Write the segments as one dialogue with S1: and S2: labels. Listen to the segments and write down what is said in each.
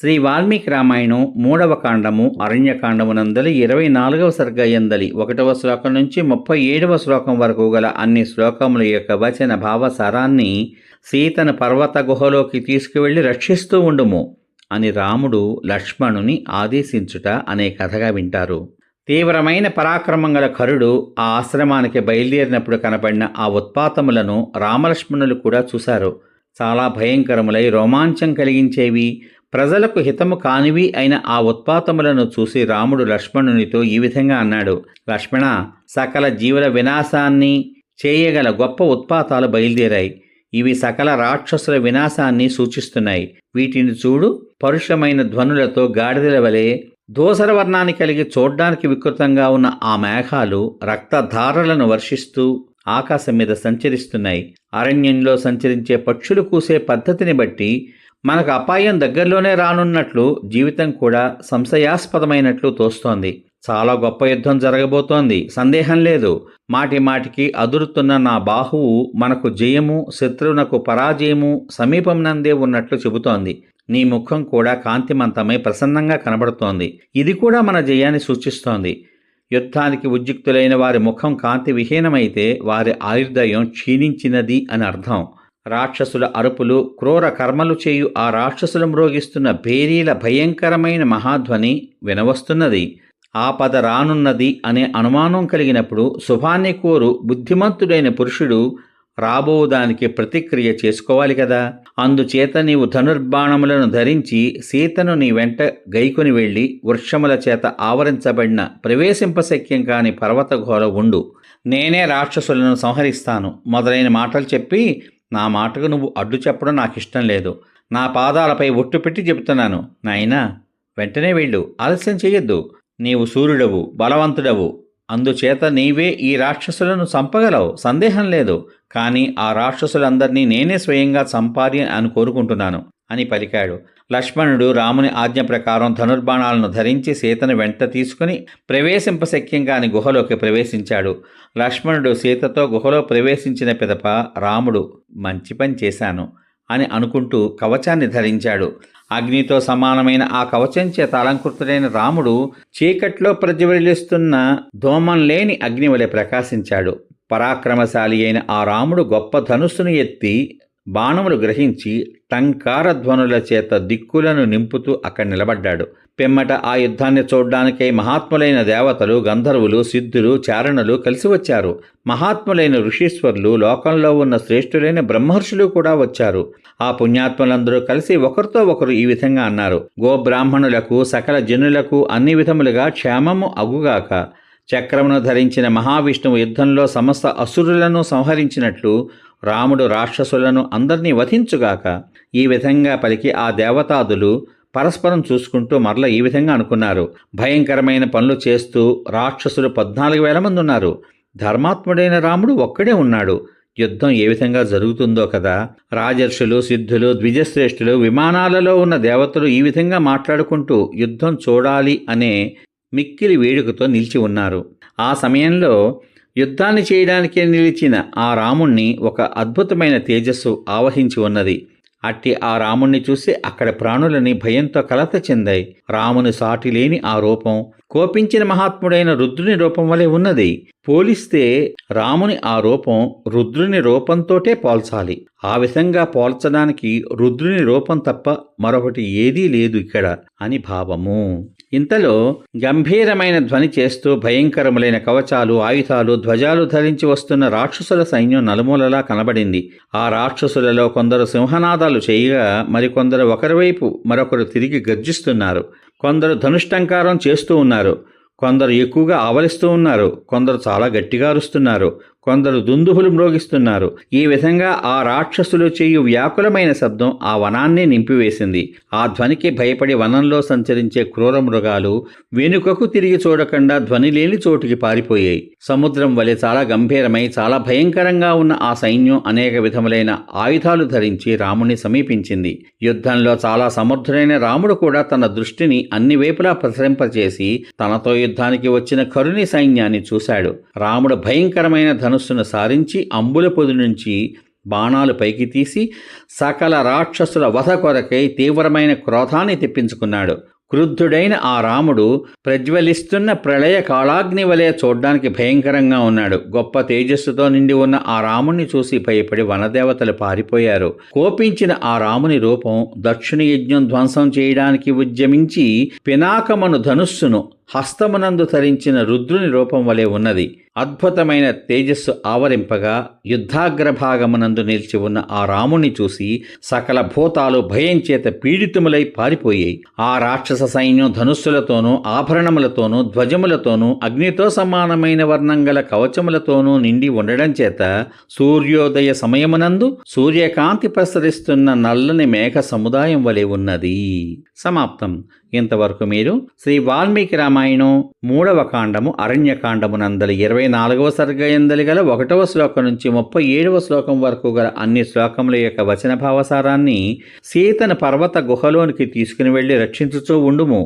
S1: శ్రీ వాల్మీకి రామాయణం మూడవ కాండము అరణ్యకాండమునందలి ఇరవై నాలుగవ సర్గయందలి. ఒకటవ శ్లోకం నుంచి ముప్పై ఏడవ శ్లోకం వరకు గల అన్ని శ్లోకముల యొక్క వచన భావసారాన్ని సీతను పర్వత గుహలోకి తీసుకువెళ్ళి రక్షిస్తూ ఉండుము అని రాముడు లక్ష్మణుని ఆదేశించుట అనే కథగా వింటారు. తీవ్రమైన పరాక్రమం గల కరుడు ఆ ఆశ్రమానికి బయలుదేరినప్పుడు కనపడిన ఆ ఉత్పాతములను రామలక్ష్మణులు కూడా చూశారు. చాలా భయంకరములై రోమాంచం కలిగించేవి ప్రజలకు హితము కానివి అయిన ఆ ఉత్పాతములను చూసి రాముడు లక్ష్మణునితో ఈ విధంగా అన్నాడు. లక్ష్మణ సకల జీవుల వినాశాన్ని చేయగల గొప్ప ఉత్పాతాలు బయలుదేరాయి. ఇవి సకల రాక్షసుల వినాశాన్ని సూచిస్తున్నాయి. వీటిని చూడు పరుషమైన ధ్వనులతో గాడిదల వలె దోసరవర్ణాన్ని కలిగి చూడ్డానికి వికృతంగా ఉన్న ఆ మేఘాలు రక్తధారలను వర్షిస్తూ ఆకాశం మీద సంచరిస్తున్నాయి. అరణ్యంలో సంచరించే పక్షులు కూసే పద్ధతిని బట్టి మనకు అపాయం దగ్గరలోనే రానున్నట్లు జీవితం కూడా సంశయాస్పదమైనట్లు తోస్తోంది. చాలా గొప్ప యుద్ధం జరగబోతోంది. సందేహం లేదు. మాటి మాటికి అదురుతున్న నా బాహువు మనకు జయము శత్రువునకు పరాజయము సమీపంనందే ఉన్నట్లు చెబుతోంది. నీ ముఖం కూడా కాంతిమంతమై ప్రసన్నంగా కనబడుతోంది. ఇది కూడా మన జయాన్ని సూచిస్తోంది. యుద్ధానికి ఉద్యుక్తులైన వారి ముఖం కాంతి విహీనమైతే వారి ఆయుర్దయం క్షీణించినది అని అర్థం. రాక్షసుల అరుపులు క్రూర కర్మలు చేయు ఆ రాక్షసులు మ్రోగిస్తున్న భేరీల భయంకరమైన మహాధ్వని వినవస్తున్నది. ఆపద రానున్నది అనే అనుమానం కలిగినప్పుడు శుభాన్ని కోరు బుద్ధిమంతుడైన పురుషుడు రాబోదానికి ప్రతిక్రియ చేసుకోవాలి కదా. అందుచేత నీవు ధనుర్బాణములను ధరించి సీతను నీ వెంట గైకొని వెళ్ళి వృక్షముల చేత ఆవరించబడిన ప్రవేశింపశక్యం కాని పర్వతఘోర ఉండు. నేనే రాక్షసులను సంహరిస్తాను. మొదలైన మాటలు చెప్పి నా మాటకు నువ్వు అడ్డు చెప్పడం నాకు ఇష్టం లేదు. నా పాదాలపై ఒట్టు పెట్టి చెబుతున్నాను. నాయనా వెంటనే వెళ్ళు. ఆలస్యం చేయొద్దు నీవు సూర్యుడవు బలవంతుడవు. అందుచేత నీవే ఈ రాక్షసులను చంపగలవు. సందేహం లేదు. కానీ ఆ రాక్షసులందరినీ నేనే స్వయంగా చంపాలి అని కోరుకుంటున్నాను అని పలికాడు. లక్ష్మణుడు రాముని ఆజ్ఞ ప్రకారం ధనుర్బాణాలను ధరించి సీతను వెంట తీసుకుని ప్రవేశింపశక్యంగాని గుహలోకి ప్రవేశించాడు. లక్ష్మణుడు సీతతో గుహలో ప్రవేశించిన పిదప రాముడు మంచి పని చేశాను అని అనుకుంటూ కవచాన్ని ధరించాడు. అగ్నితో సమానమైన ఆ కవచం చేత అలంకృతుడైన రాముడు చీకట్లో ప్రజ్వలిస్తున్న దోమం లేని అగ్ని వలె ప్రకాశించాడు. పరాక్రమశాలి అయిన ఆ రాముడు గొప్ప ధనుస్సును ఎత్తి బాణములు గ్రహించి టంకార ధ్వనుల చేత దిక్కులను నింపుతూ అక్కడ నిలబడ్డాడు. పిమ్మట ఆ యుద్ధాన్ని చూడ్డానికై మహాత్ములైన దేవతలు గంధర్వులు సిద్ధులు చారణులు కలిసి వచ్చారు. మహాత్ములైన ఋషీశ్వరులు లోకంలో ఉన్న శ్రేష్ఠులైన బ్రహ్మర్షులు కూడా వచ్చారు. ఆ పుణ్యాత్ములందరూ కలిసి ఒకరితో ఒకరు ఈ విధంగా అన్నారు. గోబ్రాహ్మణులకు సకల జనులకు అన్ని విధములుగా క్షేమము అగుగాక. చక్రమును ధరించిన మహావిష్ణువు యుద్ధంలో సమస్త అసురులను సంహరించినట్లు రాముడు రాక్షసులను అందరినీ వధించుగాక ఈ విధంగా పలికి ఆ దేవతాదులు పరస్పరం చూసుకుంటూ మరల ఈ విధంగా అనుకున్నారు. భయంకరమైన పనులు చేస్తూ రాక్షసులు పద్నాలుగు వేల మంది ఉన్నారు. ధర్మాత్ముడైన రాముడు ఒక్కడే ఉన్నాడు. యుద్ధం ఏ విధంగా జరుగుతుందో కదా? రాజర్షులు సిద్ధులు ద్విజశ్రేష్ఠులు విమానాలలో ఉన్న దేవతలు ఈ విధంగా మాట్లాడుకుంటూ యుద్ధం చూడాలి అనే మిక్కిలి వేడుకతో నిలిచి ఉన్నారు. ఆ సమయంలో యుద్ధాన్ని చేయడానికి నిలిచిన ఆ రాముణ్ణి ఒక అద్భుతమైన తేజస్సు ఆవహించి ఉన్నది. అట్టి ఆ రాముణ్ణి చూసి అక్కడ ప్రాణులని భయంతో కలత చెందాయి. రాముని సాటి లేని ఆ రూపం కోపించిన మహాత్ముడైన రుద్రుని రూపం వలె ఉన్నది. పోలిస్తే రాముని ఆ రూపం రుద్రుని రూపంతోటే పోల్చాలి. ఆ విధంగా పోల్చడానికి రుద్రుని రూపం తప్ప మరొకటి ఏదీ లేదు ఇక్కడ అని భావము. ఇంతలో గంభీరమైన ధ్వని చేస్తూ భయంకరములైన కవచాలు ఆయుధాలు ధ్వజాలు ధరించి వస్తున్న రాక్షసుల సైన్యం నలుమూలలా కనబడింది. ఆ రాక్షసులలో కొందరు సింహనాదాలు చేయగా మరికొందరు ఒకరివైపు మరొకరు తిరిగి గర్జిస్తున్నారు. కొందరు ధనుష్టంకారం చేస్తూ ఉన్నారు. కొందరు ఎక్కువగా ఆవలిస్తూ ఉన్నారు. కొందరు చాలా గట్టిగా అరుస్తున్నారు. కొందరు దుందుహులు మ్రోగిస్తున్నారు. ఈ విధంగా ఆ రాక్షసులు చేయు వ్యాకులమైన శబ్దం ఆ వనాన్ని నింపివేసింది. ఆ ధ్వనికి భయపడి వనంలో సంచరించే క్రూర మృగాలు వెనుకకు తిరిగి చూడకుండా ధ్వని లేని చోటుకి పారిపోయాయి. సముద్రం వలె చాలా గంభీరమై చాలా భయంకరంగా ఉన్న ఆ సైన్యం అనేక విధములైన ఆయుధాలు ధరించి రాముని సమీపించింది. యుద్ధంలో చాలా సమర్థుడైన రాముడు కూడా తన దృష్టిని అన్ని వైపులా ప్రసరింపచేసి తనతో యుద్ధానికి వచ్చిన కరుని సైన్యాన్ని చూశాడు. రాముడు భయంకరమైన ధను ధనుస్సును సారించి అంబుల పొది నుంచి బాణాలు పైకి తీసి సకల రాక్షసుల వధ కొరకై తీవ్రమైన క్రోధాన్ని తెప్పించుకున్నాడు. క్రుద్ధుడైన ఆ రాముడు ప్రజ్వలిస్తున్న ప్రళయ కాళాగ్ని వలె చూడ్డానికి భయంకరంగా ఉన్నాడు. గొప్ప తేజస్సుతో నిండి ఉన్న ఆ రాముణ్ణి చూసి భయపడి వనదేవతలు పారిపోయారు. కోపించిన ఆ రాముని రూపం దక్షిణ యజ్ఞం ధ్వంసం చేయడానికి ఉద్యమించి పినాకమను ధనుస్సును హస్తమునందు ధరించిన రుద్రుని రూపం వలె ఉన్నది. అద్భుతమైన తేజస్సు ఆవరింపగా యుద్ధాగ్రభాగమునందు నిలిచి ఉన్న ఆ రాముని చూసి సకల భూతాలు భయం చేత పీడితములై పారిపోయాయి. ఆ రాక్షస సైన్యం ధనుస్సులతోనూ ఆభరణములతోనూ ధ్వజములతోనూ అగ్నితో సమానమైన వర్ణం గల కవచములతోనూ నిండి ఉండడం చేత సూర్యోదయ సమయమునందు సూర్యకాంతి ప్రసరిస్తున్న నల్లని మేఘ సముదాయం వలె ఉన్నది. సమాప్తం. ఇంతవరకు మీరు శ్రీ వాల్మీకి రామాయణం మూడవ కాండము అరణ్యకాండమునందలి ఇరవై నాలుగవ సర్గయందలి గల ఒకటవ శ్లోకం నుంచి ముప్పై ఏడవ శ్లోకం వరకు గల అన్ని శ్లోకముల యొక్క వచన భావసారాన్ని సీతను పర్వత గుహలోనికి తీసుకుని వెళ్ళి రక్షించుచూ ఉండుము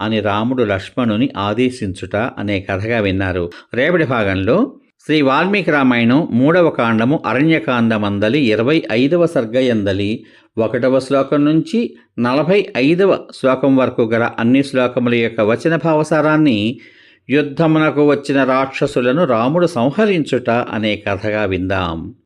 S1: అని రాముడు లక్ష్మణుని ఆదేశించుట అనే కథగా విన్నారు. రేపటి భాగంలో శ్రీ వాల్మీకి రామాయణం మూడవ కాండము అరణ్యకాండమందలి ఇరవై ఐదవ సర్గయందలి ఒకటవ శ్లోకం నుంచి నలభై ఐదవ శ్లోకం వరకు గల అన్ని శ్లోకముల యొక్క వచన భావసారాన్ని యుద్ధమునకు వచ్చిన రాక్షసులను రాముడు సంహరించుట అనే కథగా విందాం.